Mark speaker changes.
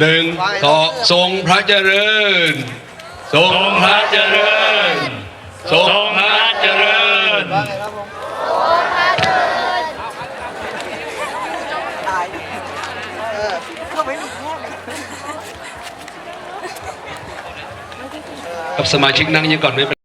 Speaker 1: หนึ่งต่อทรงพระเจริญ ทรงพระเจริญ ทรงพระเจริญ กับสมาชิกนั่งยังก่อนไม่เป็น